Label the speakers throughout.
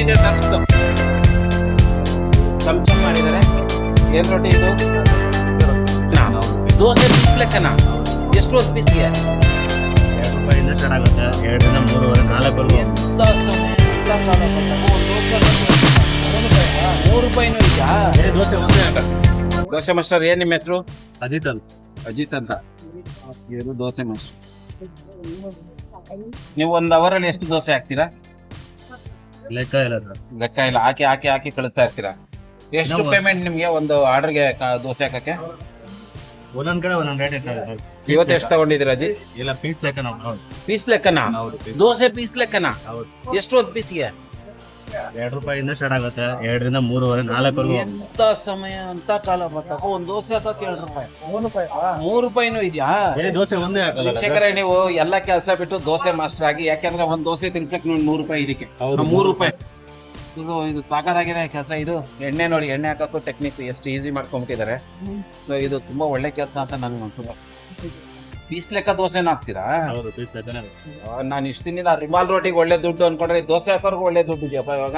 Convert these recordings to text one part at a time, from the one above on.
Speaker 1: ಏನಿದೆ ಟಸ್ಟ್ ಚಮಚ ಚಮ್ ಮಾಡಿದ್ದಾರೆ. ಏನ್ ರೊಟ್ಟಿ ಇದು? ದೋಸೆ ಲೆಕ್ಕನ? ಎಷ್ಟು ಹೊತ್ತು ಪೀಸ್ಗೆ
Speaker 2: ಎರಡು ರೂಪಾಯಿ ಸ್ಟಾರ್ಟ್ ಆಗುತ್ತೆ ಎರಡರಿಂದ ಮೂರುವರೆ
Speaker 1: ನಾಲ್ಕು ಒಂದ್ ಮೂರು ರೂಪಾಯಿನೂ ಇದೆಯಾ?
Speaker 2: ದೋಸೆ ಒಂದೇ
Speaker 1: ದೋಸೆ ಮಾಸ್ಟರ್ ಏನ್ ನಿಮ್ಮ ಹೆಸರು?
Speaker 2: ಅಜಿತ್ ಅಂತ.
Speaker 1: ಅಜಿತ್ ಅಂತ. ಏನು ದೋಸೆ ಮಾಸ್ಟರ್. ನೀವು ಒಂದ್ ಅವರಲ್ಲಿ ಎಷ್ಟು ದೋಸೆ ಹಾಕ್ತೀರಾ?
Speaker 2: ಲೆಕ್ಕ ಇಲ್ಲ ಸರ್
Speaker 1: ಲೆಕ್ಕ ಇಲ್ಲ. ಹಾಕಿ ಹಾಕಿ ಹಾಕಿ ಕಳಿಸ್ತಾ ಇರ್ತೀರಾ? ಎಷ್ಟು
Speaker 2: ನಾವು-
Speaker 1: ಪೇಮೆಂಟ್ ನಿಮ್ಗೆ ಒಂದು ಆರ್ಡರ್ಗೆ ದೋಸೆ ಹಾಕಕ್ಕೆ?
Speaker 2: ಒಂದೊಂದ್ ಕಡೆ ಒಂದೊಂದ್ ರೇಟ್ ಇರ್ತದೆ. ಸರ್
Speaker 1: ಇವತ್ತು ಎಷ್ಟು ತಗೊಂಡಿದ್ದೀರಾ ಅಜಿ
Speaker 2: ಇಲ್ಲ ಪೀಸ್ ಲೆಕ್ಕ ನಾವು. ಹೌದು
Speaker 1: ಪೀಸ್ ಲೆಕ್ಕನ?
Speaker 2: ಹೌದು.
Speaker 1: ದೋಸೆ ಪೀಸ್ ಲೆಕ್ಕನ?
Speaker 2: ಹೌದು.
Speaker 1: ಎಷ್ಟು ಒಂದ್ ಪೀಸ್ಗೆ
Speaker 2: ಎರಡು ರೂಪಾಯಿಂದ ಸ್ಟಾರ್ಟ್ ಆಗುತ್ತೆ. ಎರಡರಿಂದ ಮೂರುವರೆ ನಾಲ್ಕು
Speaker 1: ಎಂತ ಸಮಯ ಅಂತ ಕಾಲ ಬರ್ತಾ ಒಂದ್ ದೋಸೆ ಅಥವಾ ಎರಡು ರೂಪಾಯಿ? ಮೂರು ರೂಪಾಯಿ. ಮೂರು ರೂಪಾಯಿನೂ ಇದೆಯಾ?
Speaker 2: ಬೇರೆ ದೋಸೆ ಒಂದೇ ಹಾಕಲ್ಲ.
Speaker 1: ವೀಕ್ಷಕರೇ ನೀವು ಎಲ್ಲ ಕೆಲಸ ಬಿಟ್ಟು ದೋಸೆ ಮಾಸ್ಟರ್ ಆಗಿ ಯಾಕಂದ್ರೆ ಒಂದ್ ದೋಸೆ ತಿನ್ಸಕ್ ನೋಡಿ ಮೂರು ರೂಪಾಯಿ ಇದಕ್ಕೆ.
Speaker 2: ಹೌದು.
Speaker 1: ಮೂರು ರೂಪಾಯಿ. ಇದು ಇದು ಸಾಕಾಗಿದೆ ಕೆಲಸ ಇದು. ಎಣ್ಣೆ ನೋಡಿ ಎಣ್ಣೆ ಹಾಕಕ್ಕೂ ಟೆಕ್ನಿಕ್ ಎಷ್ಟು ಈಸಿ ಮಾಡ್ಕೊಂಬಿಟ್ಟಿದ್ದಾರೆ ಇದು ತುಂಬಾ ಒಳ್ಳೆ ಕೆಲಸ ಅಂತ ನನ್ಗೆ ಅನ್ಸುತ್ತೆ. ಪೀಸ್ ಲೆಕ್ಕ ದೋಸೆನ ಹಾಕ್ತೀರಾ?
Speaker 2: ಹೌದು ಪೀಸ್ ಲೆಕ್ಕನೇ
Speaker 1: ನಾನು ಇಷ್ಟ ದಿನ ರಿಮಾಲ್ ರೋಟಿಗೆ ಒಳ್ಳೆ ದುಡ್ಡು ಅನ್ಕೊಂಡ್ರೆ ದೋಸೆ ಹಾಕೋರ್ಗು ಒಳ್ಳೆ ದುಡ್ಡು ಇದೆಯಪ್ಪ ಇವಾಗ?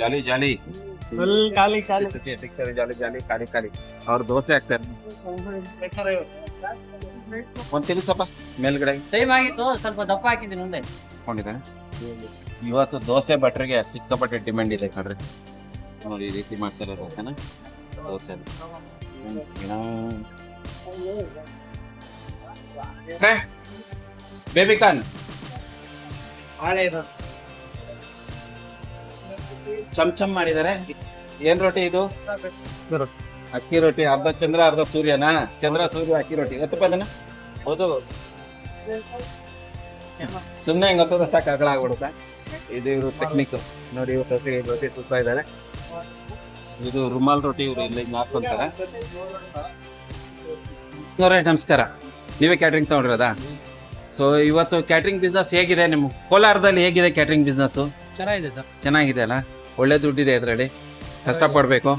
Speaker 1: ಜಾಲಿ ಜಾಲಿ.
Speaker 2: ಖಾಲಿ ಖಾಲಿ.
Speaker 1: ಸಿಗ್ತಾರೆ ಜಾಲಿ ಜಾಲಿ ಖಾಲಿ ಖಾಲಿ. ಅವ್ರು ದೋಸೆ ಹಾಕ್ತಾರೆ. ಒಂದ್ ತಿನ್ಸಪ್ಪ ಮೇಲ್ಗಡೆ.
Speaker 3: ಟೈಮ್ ಆಗಿತ್ತು ಸ್ವಲ್ಪ ದಪ್ಪ ಹಾಕಿದ್ದೀನಿ ಮುಂದೆ.
Speaker 1: ಕೊಂಡಿದ್ದಾರೆ ಇವತ್ತು ದೋಸೆ ಭಟ್ರಿಗೆ ಸಿಕ್ಕಾಪಟ್ಟೆ ಡಿಮ್ಯಾಂಡ್ ಇದೆ ಕಣ್ರಿ. ನೋಡಿ ಈ ರೀತಿ ಮಾಡ್ತಾರೆ ದೋಸೆನ. ದೋಸೆ ಬೇಬಿಕಾನ್ ಚಮ್ ಚಮ್ ಮಾಡಿದ್ದಾರೆ ಏನ್ ರೊಟ್ಟಿ ಇದು? ಅಕ್ಕಿ ರೊಟ್ಟಿ. ಅರ್ಧ ಚಂದ್ರ ಅರ್ಧ ಸೂರ್ಯನಾ? ಚಂದ್ರ ಸೂರ್ಯ ಅಕ್ಕಿ ರೊಟ್ಟಿ. ಗೊತ್ತಪ್ಪ ಅದನ್ನ? ಹೌದು. ಸುಮ್ಮನೆ ಹೆಂಗ್ ಗೊತ್ತದ ಸಾಕು ಅಗಳ ಆಗ್ಬಿಡುತ್ತೆ? ಇದು ಇವರು ಟೆಕ್ನಿಕ್ ನೋಡಿ ಇವ್ರು ರೊಟ್ಟಿ ರೊಟ್ಟಿ ಸುತ್ತಾ ಇದ್ದಾರೆ ಇದು ರುಮಾಲ್ ರೊಟ್ಟಿ ಇವ್ರು ಇಲ್ಲಿ ಹಾಕೊಂತಾರೆ ಅವರೇ ನಮಸ್ಕಾರ. ನೀವೇ ಕ್ಯಾಟ್ರಿಂಗ್ ತಗೊಂಡಿರೋದಾ? ಸೊ ಇವತ್ತು ಕ್ಯಾಟ್ರಿಂಗ್ ಬಿಸ್ನೆಸ್ ಹೇಗಿದೆ ನಿಮ್ಮ ಕೋಲಾರದಲ್ಲಿ ಹೇಗಿದೆ ಕ್ಯಾಟ್ರಿಂಗ್ ಬಿಸ್ನೆಸ್ಸು
Speaker 3: ಚೆನ್ನಾಗಿದೆ ಸರ್.
Speaker 1: ಚೆನ್ನಾಗಿದೆ ಅಲ್ಲ? ಒಳ್ಳೆ ದುಡ್ಡಿದೆ ಕಷ್ಟ ಕಷ್ಟಪಡ್ಬೇಕು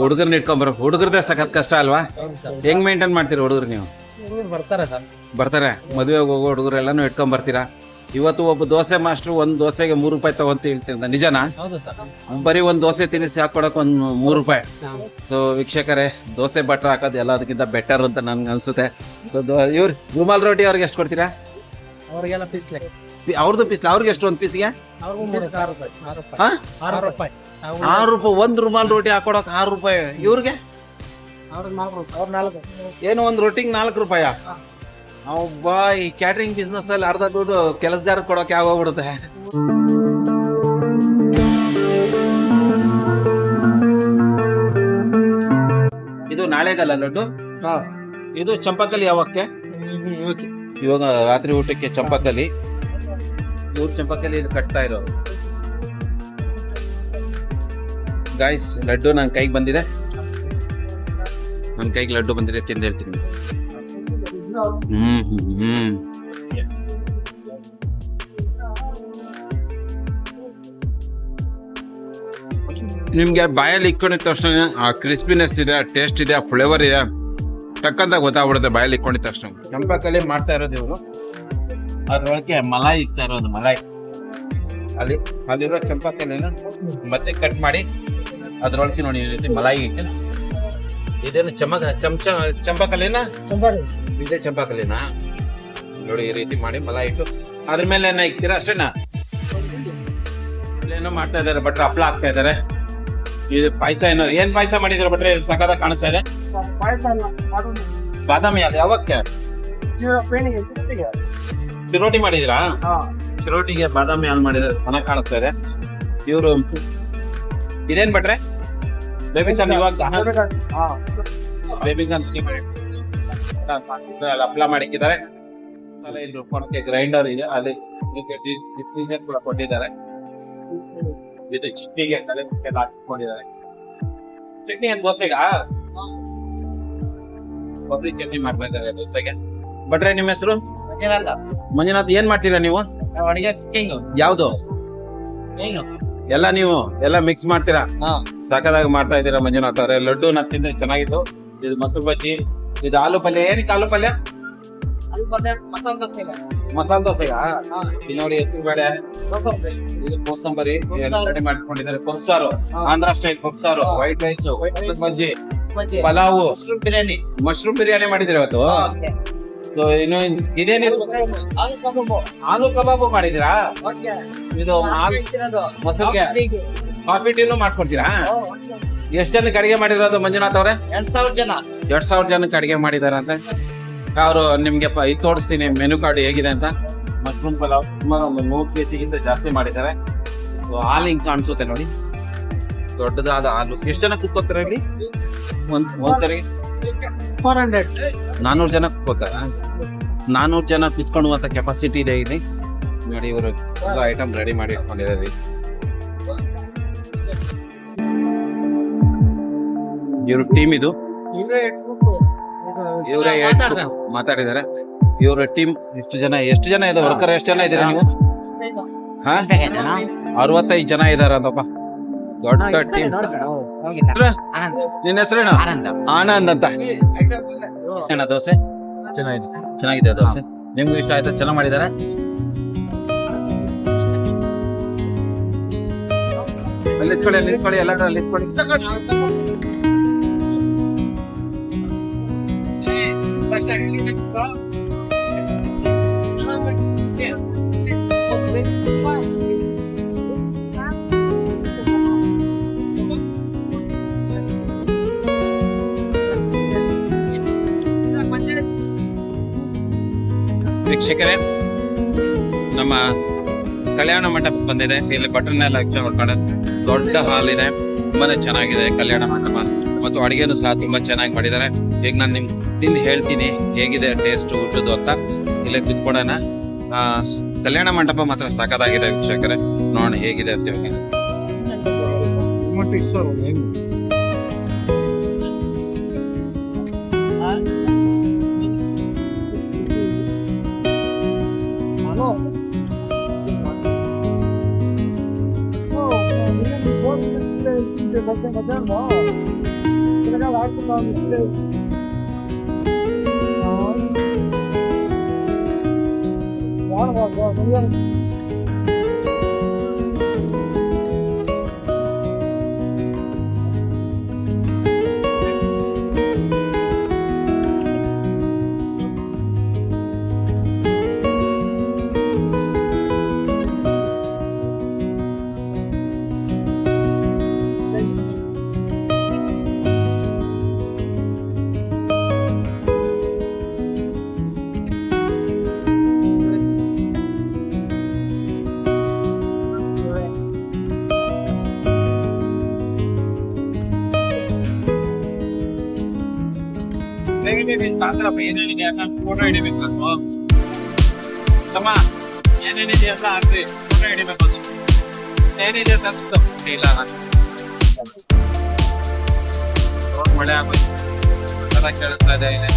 Speaker 1: ಹುಡುಗರ್ನ ಇಟ್ಕೊಂಬರೋ ಹುಡುಗರದೇ ಸಖತ್ ಕಷ್ಟ ಅಲ್ವಾ? ಹೆಂಗ್ ಮೇಂಟೈನ್ ಮಾಡ್ತೀರಾ ಹುಡುಗರು ನೀವು?
Speaker 3: ಬರ್ತಾರೆ ಸರ್.
Speaker 1: ಬರ್ತಾರೆ. ಮದುವೆಗೆ ಹೋಗೋ ಹುಡುಗರೆಲ್ಲಾನು ಇಟ್ಕೊಂಡ್ ಬರ್ತೀರಾ? ಇವತ್ತು ಒಬ್ಬ ದೋಸೆ ಮಾಸ್ಟರ್ ಒಂದ್ ದೋಸೆಗೆ ಮೂರು ರೂಪಾಯಿ ತಗೊಂತ ಹೇಳ್ತಿರ್ತ ನಿಜನಾ?
Speaker 3: ಹೌದು ಸರ್.
Speaker 1: ಬರೀ ಒಂದ್ ದೋಸೆ ತಿನ್ನಿಸಿ ಹಾಕೊಡಕ್ ಒಂದ್ ಮೂರು ರೂಪಾಯಿ. ಸೊ ವೀಕ್ಷಕರೇ ದೋಸೆ ಬಟ್ರ್ ಹಾಕೋದು ಎಲ್ಲದಕ್ಕಿಂತ ಬೆಟರ್ ಅಂತ ನನ್ಗೆ ಅನ್ಸುತ್ತೆ. ಸೊ ಇವ್ರು ರುಮಾಲ್ ರೋಟಿ ಅವ್ರಿಗೆ ಎಷ್ಟು ಕೊಡ್ತೀರಾ?
Speaker 3: ಅವ್ರಿಗೆಲ್ಲ ಪೀಸ್ ಲೆಕ್ಕ.
Speaker 1: ಪಿ- ಅವ್ರದ್ದು ಪಿಸ್ಲೆ ಅವ್ರಿಗೆ ಎಷ್ಟು ಒಂದು ಪೀಸ್ಗೆ
Speaker 3: ಆರು ರೂಪಾಯಿ.
Speaker 1: ಒಂದ್ ರುಮಾಲ್ ರೋಟಿ ಹಾಕೊಡಕ್ ಆರು ರೂಪಾಯಿ. ಇವ್ರಿಗೆ? ಏನು ಒಂದ್ ರೊಟ್ಟಿಗೆ ನಾಲ್ಕು ರೂಪಾಯ? ಈ ಕ್ಯಾಟ್ರಿಂಗ್ ಬಿಸ್ನೆಸ್ ಅಲ್ಲಿ ಅರ್ಧ ದುಡ್ಡು ಕೆಲಸಗಾರ ಕೊಡೋಕೆ ಆಗೋಗ್ಬಿಡುತ್ತೆ. ಇದು ನಾಳೆಗಲ್ಲ ಲಡ್ಡು? ಇದು ಚಂಪಕಲಿ ಯಾವಕ್ಕೆ? ಇವಾಗ ರಾತ್ರಿ ಊಟಕ್ಕೆ ಚಂಪಕಲಿ. ಇವ್ರು ಚಂಪಕಲಿ ಇದು ಕಟ್ತಾ ಇರೋದು ಗಾಯ್ಸ್ ಲಡ್ಡು ನನ್ನ ಕೈಗೆ ಬಂದಿದೆ. ನನ್ನ ಕೈಗೆ ಲಡ್ಡು ಬಂದಿದೆ ತಿಂದು ಹೇಳ್ತೀನಿ. ಹ್ಮ್ ಹ್ಮ್, ಹ್ಮ್. ನಿಮ್ಗೆ ಬಾಯಲ್ಲಿ ಇಕ್ಕೊಂಡಿದ ತಕ್ಷಣ ಆ ಕ್ರಿಸ್ಪಿನೆಸ್ ಇದೆ ಟೇಸ್ಟ್ ಇದೆ ಫ್ಲೇವರ್ ಇದೆ ಟಕ್ಕಂತ ಗೊತ್ತಾಗ್ಬಿಡುತ್ತೆ ಬಾಯಲ್ಲಿ ಇಕ್ಕೊಂಡಿದ ತಕ್ಷಣ. ಚಂಪಕಲ್ಲಿ ಮಾಡ್ತಾ ಇರೋದು ಇವರು. ಅದ್ರೊಳಗೆ ಮಲಾಯಿ ಇಕ್ತಾ ಇರೋದು ಮಲಾಯಿ. ಅಲ್ಲಿ ಅಲ್ಲಿರೋ ಚಂಪಕಲ್ಲಿನ ಮತ್ತೆ ಕಟ್ ಮಾಡಿ ಅದ್ರೊಳಗೆ ನೋಡಿ ಈ ರೀತಿ ಮಲಾಯಿ ಇಟ್ಟು ಇದೇನು ಚಮಕ ಚಮಚ ಚಂಪಕಲ್ಲಿನ? ಇದೇ ಚಂಪಾಕಲಿನ ನೋಡಿ ಈ ರೀತಿ ಮಾಡಿ ಮಲ ಇಟ್ಟು. ಅದ್ರ ಮೇಲೆ ಏನ ಇಕ್ತೀರಾ? ಅಷ್ಟೇನಾ? ಏನೋ ಮಾಡ್ತಾ ಇದಾರೆ ಬಟ್ರೆ ಹಪ್ಳ ಹಾಕ್ತಾ ಇದಾರೆ ಇದು ಪಾಯಸ ಏನೋ ಏನ್ ಪಾಯಸ ಮಾಡಿದಾರೆ ಬಟ್ರೆ ಸಕದ ಕಾಣಿಸ್ತಾ ಇದೆ. ಬಾದಾಮಿ ಅದು ಯಾವಕ್ಕೆ? ಚಿರೋಟಿ ಮಾಡಿದಿರಾ ಚಿರೋಟಿಗೆ ಬಾದಾಮಿ ಹಾಲು ಮಾಡಿದ್ರೆ ಚೆನ್ನಾಗಿ ಕಾಣಿಸ್ತಾ ಇದೆ. ಇವರು ಇದೇನ್ ಬಟ್ರೆ ಬೇಬಿ ಸಣ್ಣ ಇವಾಗ ಬೇಬಿ ಹಪ್ಳ ಮಾಡಿಕ್ಕಿದ್ದಾರೆ. ಇಲ್ಲಿ ರುಬ್ಕೊಳಕ್ಕೆ ಗ್ರೈಂಡರ್ ಇದೆ. ಅಲ್ಲಿ ಇದಕ್ಕೆ ಡಿ- ಡಿಸ್ಟಿಂಕ್ಷನ್ ಕೂಡ ಕೊಟ್ಟಿದ್ದಾರೆ. ಇದು ಚಟ್ನಿಗೆ ತಲೆ ಎಲ್ಲ ಹಾಕಿಕೊಂಡಿದ್ದಾರೆ. ಚಟ್ನಿ ಏನ್ ದೋಸೆಗ ಕೊಬ್ಬರಿ ಚಟ್ನಿ ಮಾಡ್ಬೇಕಾದ್ರೆ ದೋಸೆಗೆ. ಬಟ್ರೆ ನಿಮ್ಮ ಹೆಸರು? ಮಂಜುನಾಥ್. ಏನ್ ಮಾಡ್ತೀರಾ ನೀವು?
Speaker 3: ಅಡಿಗೆ ಕಿಂಗ್.
Speaker 1: ಯಾವ್ದು? ಎಲ್ಲ ನೀವು ಎಲ್ಲ ಮಿಕ್ಸ್ ಮಾಡ್ತೀರಾ? ಸಾಕದಾಗ ಮಾಡ್ತಾ ಇದ್ದೀರಾ ಮಂಜುನಾಥ್ ಅವ್ರೆ. ಲಡ್ಡು ನಾ ತಿಂದೆ ಚೆನ್ನಾಗಿತ್ತು. ಇದು ಮೊಸರು ಬಜ್ಜಿ ಇದು ಆಲೂ ಪಲ್ಯ ಏನಕ್ಕೆ ಆಲೂ ಪಲ್ಯ? ಮಸಾಲ ದೋಸೆಗಾ? ಇಲ್ಲಿ ನೋಡಿ ಹೆಸರು ಬೇಳೆ ಇದು ಕೋಸಂಬರಿ ರೆಡಿ ಮಾಡ್ಕೊಂಡಿದ್ದಾರೆ. ಪಪ್ಸಾರು ಆಂಧ್ರ ಸ್ಟೈಲ್ ಪಪ್ಸಾರು. ವೈಟ್ ರೈಸ್ ಮಜ್ಜಿ ಪಲಾವ್.
Speaker 3: ಮಶ್ರೂಮ್ ಬಿರಿಯಾನಿ
Speaker 1: ಮಶ್ರೂಮ್ ಬಿರಿಯಾನಿ ಮಾಡಿದಿರ ಇವತ್ತು? ಸೊ ಇನ್ನು ಇದೇನಿದು
Speaker 3: ಆಲೂ ಕಬಾಬು.
Speaker 1: ಮಾಡಿದಿರಾ. ಇದು. ಮೊಸರಿಗೆ ಕಾಫಿ ಟೀನು ಮಾಡ್ಕೊಡ್ತೀರಾ. ಎಷ್ಟ್ ಜನಕ್ಕೆ ಅಡಿಗೆ ಮಾಡಿರೋದು ಮಂಜುನಾಥ್ ಅವ್ರೆ?
Speaker 3: ಎರಡ್ ಸಾವಿರ ಜನ.
Speaker 1: ಎರಡ್ ಸಾವಿರ ಜನಕ್ಕೆ ಅಡಿಗೆ ಮಾಡಿದಾರೆ ಅಂತ. ಅವರು ನಿಮ್ಗೆ ಪ- ಇದು ತೋರಿಸ್ತೀನಿ ಮೆನು ಕಾರ್ಡ್ ಹೇಗಿದೆ ಅಂತ. ಮಶ್ರೂಮ್ ಪಲಾವ್ ಸುಮಾರು ಒಂದು ಮೂರು ಕೆ ಜಿಗಿಂತ ಜಾಸ್ತಿ ಮಾಡಿದ್ದಾರೆ. So, ಹಾಲು ಹಿಂಗೆ ಕಾಣಿಸುತ್ತೆ ನೋಡಿ. ದೊಡ್ಡದಾದ ಹಾಲು. ಎಷ್ಟು ಜನ ಕುತ್ಕೋತಾರೆ ಇಲ್ಲಿ? ಒಂದ್ ಒಂದ್ಸರಿ.
Speaker 3: ಫೋರ್ ಹಂಡ್ರೆಡ್
Speaker 1: ನಾನೂರು ಜನ ಕುತ್ಕೋತಾರ ನಾನ್ನೂರು ಜನ ಕುತ್ಕೊಳ್ಳುವಂತ ಕೆಪಾಸಿಟಿ ಇದೆ ಇಲ್ಲಿ. ನೋಡಿ ಇವರು ಐಟಮ್ ರೆಡಿ ಮಾಡಿ ಇಟ್ಕೊಂಡಿದ್ದಾರೆ ಇವ್ರ ಟೀಮ್ ಇದು? ಇವರೇ ಮಾತಾಡಿದ್ದಾರೆ ಇವ್ರ ಟೀಮ್ ಎಷ್ಟು ಜನ ಎಷ್ಟು ಜನ ಇದೆ ವರ್ಕರ್ ಎಷ್ಟು ಜನ ಇದ್ದೀರಾ ನೀವು? ಹಾ? ಅರವತ್ತೈದು ಜನ ಇದಾರ ಅಂತಪ್ಪ ದೊಡ್ಡ ಟೀಮ್ ನಿನ್ನ ಹೆಸರೇನು? ಆನಂದ್. ಅಂತ. ಏನ ದೋಸೆ? ಚೆನ್ನಾಗಿದೆ. ಚೆನ್ನಾಗಿದೆ ದೋಸೆ? ನಿಮ್ಗೂ ಇಷ್ಟ ಆಯ್ತಾ? ಚೆನ್ನಾಗಿ ಮಾಡಿದಾರೆ? ಅಲ್ಲಿ ಇಟ್ಕೊಳ್ಳಿ ಅಲ್ಲಿ ಇಟ್ಕೊಳ್ಳಿ ವೀಕ್ಷಕರೇ, ನಮ್ಮ ಕಲ್ಯಾಣ ಮಂಟಪ ಬಂದಿದೆ. ಇಲ್ಲಿ ಬಟನ್ ಎಲ್ಲ ಮಾಡ್ಕೊಂಡು ದೊಡ್ಡ ಹಾಲ್ ಇದೆ. ತುಂಬಾನೇ ಚೆನ್ನಾಗಿದೆ ಕಲ್ಯಾಣ ಮಂಟಪ. ಮತ್ತು ಅಡಿಗೆನು ಸಹ ತುಂಬಾ ಚೆನ್ನಾಗಿ ಮಾಡಿದ್ದಾರೆ. ಈಗ ನಾನು ನಿಮ್ಗೆ ತಿಂದು ಹೇಳ್ತೀನಿ, ಹೇಗಿದೆ ಟೇಸ್ಟ್ ಊಟದ್ದು ಅಂತ. ಇಲ್ಲೇ ಕುತ್ಕೊಡೋಣ ಕಲ್ಯಾಣ ಮಂಟಪ ಮಾತ್ರ ಸಾಕಾಗಿದೆ ವೀಕ್ಷಕರೇ. ನೋಡೋಣ ಹೇಗಿದೆ ಅಂತ ಹೇಳಿ. Của nhân. ಏನೇನಿದೆ ಅಂತ ಫೋಟೋ ಹಿಡಿಬೇಕು ತಮ್ಮ ಏನೇನಿದೆ ಅಂತ ಹಾಕ್ರಿ ಫೋಟೋ ಹಿಡಿಬೇಕು ಏನಿದೆ ಅಂತ ಇಲ್ಲ ಮಳೆ ಆಗೋಯ್ತು. ಸಲ ಕೇಳಿಸ್ತಾ ಇದೆ ಇದೆ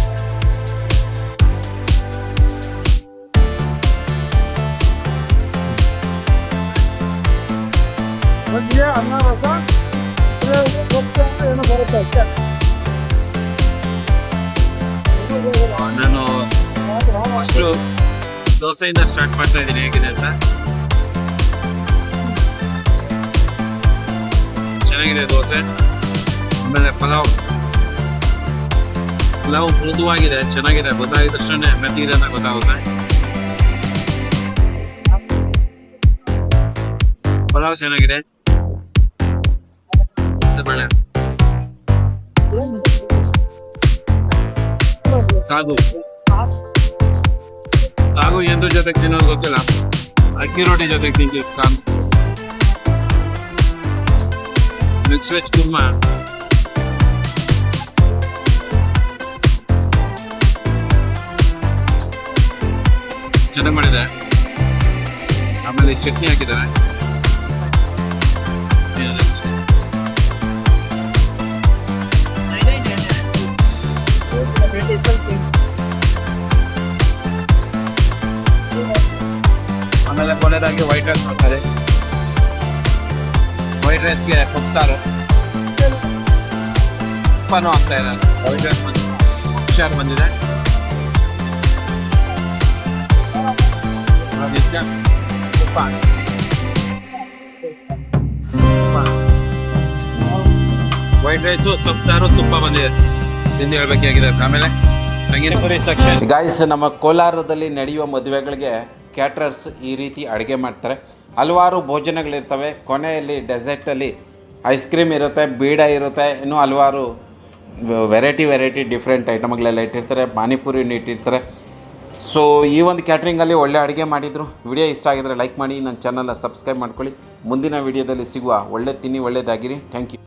Speaker 1: ನಾನು ಅಷ್ಟು ದೋಸೆಯಿಂದ ಸ್ಟಾರ್ಟ್ ಮಾಡ್ತಾ ಇದ್ದೀನಿ. ಹೇಗಿದೆ ಅಂತ? ಚೆನ್ನಾಗಿದೆ ದೋಸೆ. ಆಮೇಲೆ ಪಲಾವ್. ಪಲಾವ್ ಮೃದುವಾಗಿದೆ, ಚೆನ್ನಾಗಿದೆ. ಗೊತ್ತಾಗಿದ ತಕ್ಷಣ ಮೆತ್ತಿಗಿದೆ ಅಂತ ಗೊತ್ತಾಗುತ್ತೆ. ಪಲಾವ್ ಚೆನ್ನಾಗಿದೆ. ಬಳ್ಳಿ. ಬೇಳೆ ಸಾಗು. ಸಾಗು ಎಂದ್ರ ಜೊತೆಗೆ ತಿನ್ನೋದು ಗೊತ್ತಿಲ್ಲ. ಅಕ್ಕಿ ರೊಟ್ಟಿ ಜೊತೆಗೆ ತಿಂತೀವಿ ಸಾಗು. ಮಿಕ್ಸ್ ವೆಜ್ ಕುರ್ಮಾ ಚೆನ್ನಾಗಿ ಮಾಡಿದೆ. ಆಮೇಲೆ ಚಟ್ನಿ ಹಾಕಿದ್ದಾರೆ. ಆಮೇಲೆ ಆಗಿ ವೈಟ್ ರೈಸ್ ಮಾಡ್ತಾರೆ ವೈಟ್ ರೈಸ್ಗೆ ಸಾರು. ತುಪ್ಪನೂ ಆಗ್ತಾ ಇದೆ ವೈಟ್ ರೈಸ್ ಬಂದು ಹುಷಾರು ಬಂದಿದೆ.
Speaker 3: ತುಪ್ಪ
Speaker 1: ವೈಟ್ ರೈಸು ಸೊಪ್ಸಾರು ತುಪ್ಪ ಬಂದಿದೆ. ತಿಂದು ಹೇಳ್ಬೇಕಾಗಿದೆ ಆಮೇಲೆ. ತೆಂಗಿನಪುರಿ ಸೆಕ್ಷನ್ ಗಾಯ್ಸ್ ನಮ್ಮ ಕೋಲಾರದಲ್ಲಿ ನಡೆಯುವ ಮದುವೆಗಳಿಗೆ ಕ್ಯಾಟ್ರರ್ಸ್ ಈ ರೀತಿ ಅಡುಗೆ ಮಾಡ್ತಾರೆ. ಹಲವಾರು ಭೋಜನಗಳಿರ್ತವೆ. ಕೊನೆಯಲ್ಲಿ ಡೆಸರ್ಟಲ್ಲಿ ಐಸ್ ಕ್ರೀಮ್ ಇರುತ್ತೆ, ಬೀಡ ಇರುತ್ತೆ. ಇನ್ನೂ ಹಲವಾರು ವೆರೈಟಿ ವೆರೈಟಿ ಡಿಫ್ರೆಂಟ್ ಐಟಮ್ಗಳೆಲ್ಲ ಇಟ್ಟಿರ್ತಾರೆ. ಪಾನಿಪುರಿನ ಇಟ್ಟಿರ್ತಾರೆ. ಸೊ ಈ ಒಂದು ಕ್ಯಾಟ್ರಿಂಗಲ್ಲಿ ಒಳ್ಳೆ ಅಡುಗೆ ಮಾಡಿದರು. ವಿಡಿಯೋ ಇಷ್ಟ ಆಗಿದ್ರೆ ಲೈಕ್ ಮಾಡಿ, ನನ್ನ ಚಾನಲ್ನ ಸಬ್ಸ್ಕ್ರೈಬ್ ಮಾಡ್ಕೊಳ್ಳಿ. ಮುಂದಿನ ವಿಡಿಯೋದಲ್ಲಿ ಸಿಗುವ ಒಳ್ಳೆ ತಿನ್ನಿ ಒಳ್ಳೆಯದಾಗಿರಿ ಥ್ಯಾಂಕ್ ಯು